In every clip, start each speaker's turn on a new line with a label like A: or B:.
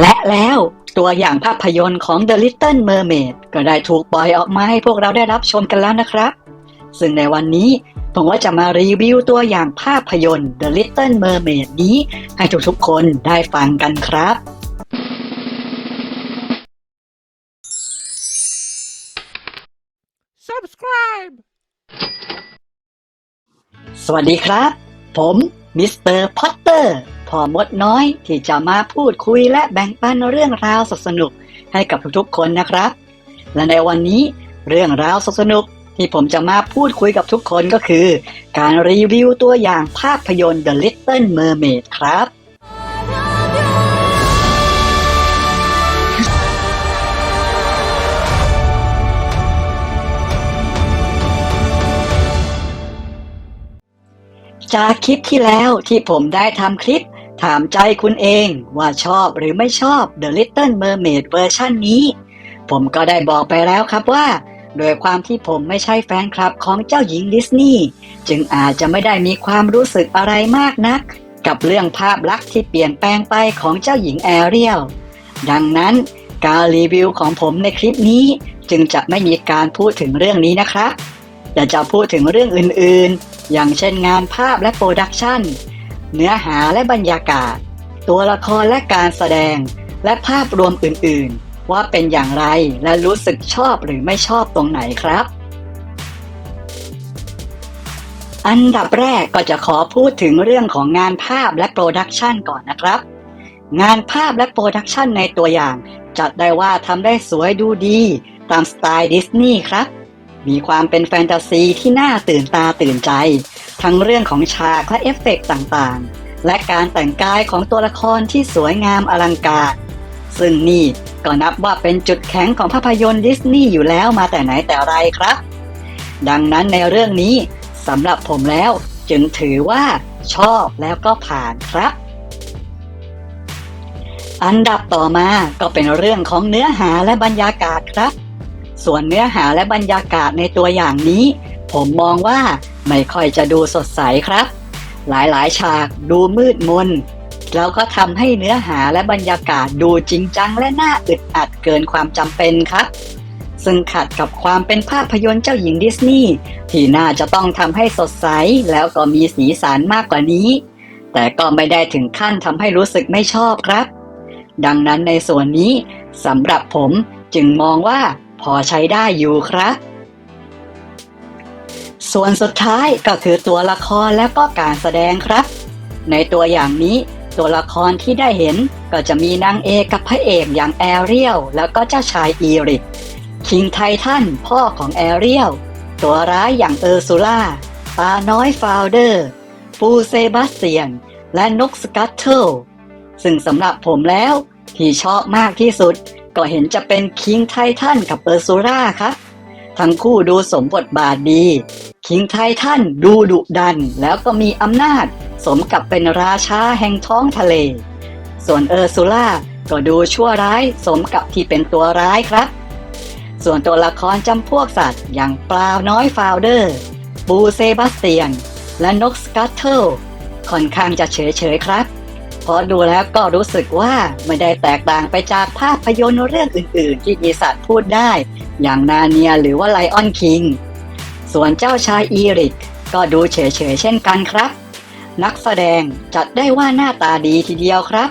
A: และแล้วตัวอย่างภาพยนตร์ของ The Little Mermaid ก็ได้ถูกปล่อยออกมาให้พวกเราได้รับชมกันแล้วนะครับ ซึ่งในวันนี้ผมก็จะมารีวิวตัวอย่างภาพยนตร์ The Little Mermaid นี้ให้ทุกๆคนได้ฟังกันครับ
B: subscribe
A: สวัสดีครับ ผมมิสเตอร์พอตเตอร์พ อมดน้อยที่จะมาพูดคุยและแบ่งปันเรื่องราวสนุกให้กับทุกๆคนนะครับ และในวันนี้เรื่องราวสนุกที่ผมจะมาพูดคุยกับทุกคนก็คือ การรีวิวตัวอย่างภาพยนตร์ The Little Mermaid ครับ จากคลิปที่แล้วที่ผมได้ทำคลิป ถามใจคุณเองว่าชอบหรือไม่ชอบ The Little Mermaid เวอร์ชันนี้ ผมก็ได้บอกไปแล้วครับว่า โดยความที่ผมไม่ใช่แฟนคลับของเจ้าหญิงดิสนีย์จึงอาจจะไม่ได้มีความรู้สึกอะไรมากนัก กับเรื่องภาพลักษณ์ที่เปลี่ยนแปลงไปของเจ้าหญิงแอเรียลดังนั้นการรีวิวของผมในคลิปนี้จึงจะไม่มีการพูดถึงเรื่องนี้นะครับแต่จะพูดถึงเรื่องอื่นๆ อย่างเช่นงานภาพและโปรดักชัน เนื้อหาและบรรยากาศ ตัวละครและการแสดง และภาพรวมอื่นๆ ว่าเป็นอย่างไรและรู้สึกชอบหรือไม่ชอบตรงไหนครับ อันดับแรกก็จะขอพูดถึงเรื่องของงานภาพและโปรดักชันก่อนนะครับ งานภาพและโปรดักชันในตัวอย่าง จัดได้ว่าทำได้สวยดูดีตามสไตล์ดิสนีย์ครับ มีความเป็นแฟนตาซีที่น่าตื่นตาตื่นใจ ทั้งเรื่องของฉากและเอฟเฟกต์ต่างๆ และการแต่งกายของตัวละครที่สวยงามอลังการ ซึ่งนี่ก็นับว่าเป็นจุดแข็งของภาพยนตร์ดิสนีย์อยู่แล้วมาแต่ไหนแต่ไรครับ ดังนั้นในเรื่องนี้สำหรับผมแล้วจึงถือว่าชอบแล้วก็ผ่านครับ อันดับต่อมาก็เป็นเรื่องของเนื้อหาและบรรยากาศครับ ส่วนเนื้อหาและบรรยากาศในตัวอย่างนี้ ผมมองว่า ไม่ค่อยจะดูสดใสครับ หลายๆ ฉากดูมืดมน แล้วก็ทำให้เนื้อหาและบรรยากาศดูจริงจังและน่าอึดอัดเกินความจำเป็นครับ ซึ่งขัดกับความเป็นภาพยนตร์เจ้าหญิงดิสนีย์ที่น่าจะต้องทำให้สดใสแล้วก็มีสีสันมากกว่านี้ แต่ก็ไม่ได้ถึงขั้นทำให้รู้สึกไม่ชอบครับ ดังนั้นในส่วนนี้สำหรับผมจึงมองว่าพอใช้ได้อยู่ครับ ส่วนสุดท้ายก็คือตัวละครและก็การแสดงครับ ในตัวอย่างนี้ตัวละครที่ได้เห็นก็จะมีนางเอกกับพระเอกอย่างแอเรียลแล้วก็เจ้าชายอีริกคิงไททันพ่อของแอเรียลตัวร้ายอย่างเออร์ซูล่าปาน้อยฟาวเดอร์ ปูเซบาสเตียน และนกสกัตเทิลซึ่งสำหรับผมแล้วที่ชอบมากที่สุด ก็เห็นจะเป็นคิงไททันกับเออร์ซูล่าครับ ทั้งคู่ดูสมบทบาทดี คิงไททันดูดุดันแล้วก็มีอำนาจ สมกับเป็นราชาแห่งท้องทะเล ส่วนเออร์ซูล่าก็ดูชั่วร้ายสมกับที่เป็นตัวร้ายครับ ส่วนตัวละครจำพวกสัตว์ อย่างปลาน้อยฟาวเดอร์ ปูเซบาสเตียน และนกสกัตเทิลค่อนข้างจะเฉยๆครับเพราะดูแล้วก็รู้สึกว่าไม่ได้แตกต่างไปจากภาพยนตร์เรื่องอื่นๆ ที่มีสัตว์พูดได้ อย่างนาเนียหรือว่าไลออนคิง ส่วนเจ้าชายอีริก ก็ดูเฉยๆเช่นกันครับ นักแสดงจัดได้ว่าหน้าตาดีทีเดียวครับ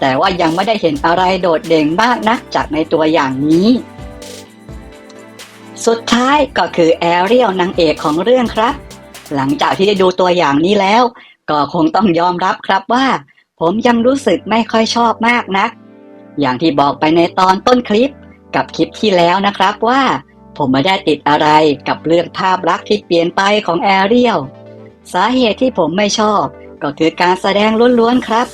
A: แต่ว่ายังไม่ได้เห็นอะไรโดดเด่นมากนักจากในตัวอย่างนี้ สุดท้ายก็คือแอเรียลนางเอกของเรื่องครับ หลังจากที่ได้ดูตัวอย่างนี้แล้ว ก็คงต้องยอมรับครับว่า ผมยังรู้สึกไม่ค่อยชอบมากนักอย่างที่บอกไปในตอนต้นคลิปกับคลิปที่แล้วนะครับว่า ผมไม่ได้ติดอะไรกับเรื่องภาพลักษณ์ที่เปลี่ยนไปของแอเรียล สาเหตุที่ผมไม่ชอบก็คือการแสดงล้วนๆครับ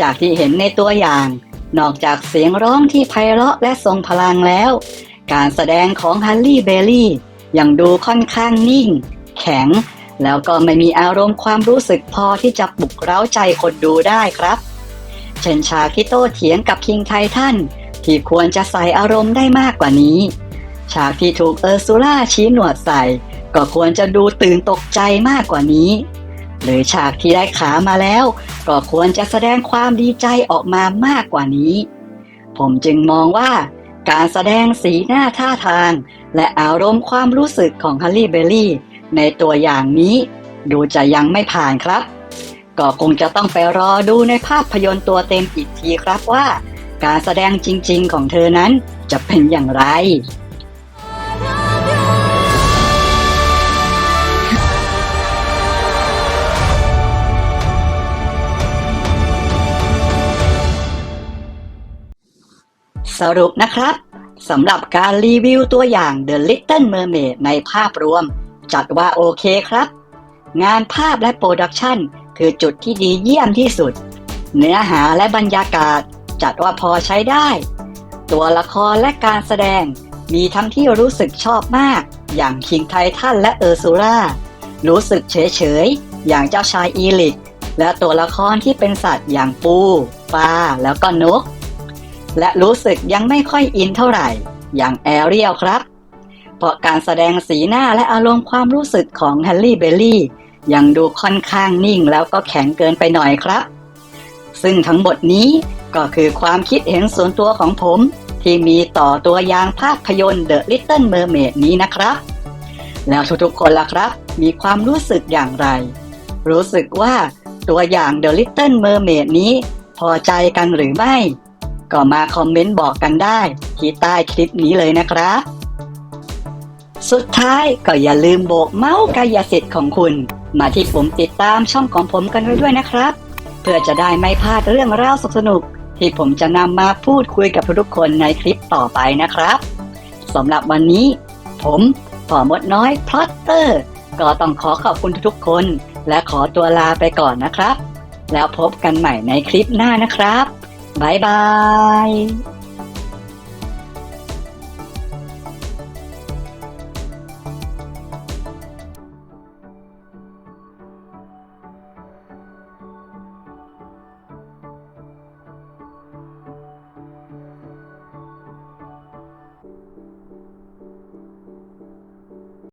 A: จากที่เห็นในตัวอย่าง นอกจากเสียงร้องที่ไพเราะและทรงพลังแล้ว การแสดงของฮันลี่เบลลี่ยังดูค่อนข้างนิ่ง แข็ง แล้วก็ไม่มีอารมณ์ความรู้สึกพอที่จะปลุกเร้าใจคนดูได้ครับ เช่นฉากที่โต้เถียงกับคิงไททันที่ควรจะใส่อารมณ์ได้มากกว่านี้ ฉากที่ถูกเออร์ซูล่าชี้หนวดใส่ ก็ควรจะดูตื่นตกใจมากกว่านี้ หรือฉากที่ได้ขามาแล้ว ก็ควรจะแสดงความดีใจออกมามากกว่านี้ ผมจึงมองว่าการแสดงสีหน้าท่าทาง และอารมณ์ความรู้สึกของฮัลลี่เบลลี่ ในตัวอย่างนี้ ดูจะยังไม่ผ่านครับ ก็คงจะต้องไปรอดูในภาพยนตร์ตัวเต็มอีกทีครับว่า การแสดงจริง ๆ ของเธอนั้นจะเป็นอย่างไร สรุปนะครับสำหรับการรีวิวตัวอย่าง The Little Mermaid ในภาพรวม จัดว่าโอเคครับ งานภาพและโปรดักชันคือจุดที่ดีเยี่ยมที่สุด เนื้อหาและบรรยากาศ จัดว่าพอใช้ได้ ตัวละครและการแสดง มีทั้งที่รู้สึกชอบมาก อย่างคิงไททันและเออร์ซูล่ารู้สึกเฉยๆอย่างเจ้าชายอีลิก และตัวละครที่เป็นสัตว์อย่างปู ปลาแล้วก็นก และรู้สึกยังไม่ค่อยอินเท่าไหร่ อย่างแอเรียลครับ เพราะการแสดงสีหน้าและอารมณ์ความรู้สึกของแฮร์รี่เบลลี่ยังดูค่อนข้างนิ่งแล้วก็แข็งเกินไปหน่อยครับ ซึ่งทั้งหมดนี้ก็คือความคิดเห็นส่วนตัวของผม ที่มีต่อตัวอย่างภาพยนตร์ The Little Mermaid นี้นะครับ แล้วทุกๆคนล่ะครับ มีความรู้สึกอย่างไร รู้สึกว่าตัวอย่าง The Little Mermaid นี้พอใจกันหรือไม่ ก็มาคอมเมนต์บอกกันได้ที่ใต้คลิปนี้เลยนะครับสุดท้ายก็อย่าลืมโบกเมาส์กายสิทธิ์ของคุณ มาที่ปุ่มติดตามช่องของผมกันไว้ด้วยนะครับ เพื่อจะได้ไม่พลาดเรื่องราวสนุกที่ผมจะนำมาพูดคุยกับทุกคนในคลิปต่อไปนะครับสำหรับวันนี้ ผมป่อมดน้อยพลอตเตอร์ ก็ต้องขอขอบคุณทุกๆคน และขอตัวลาไปก่อนนะครับ แล้วพบกันใหม่ในคลิปหน้านะครับ บ๊ายบาย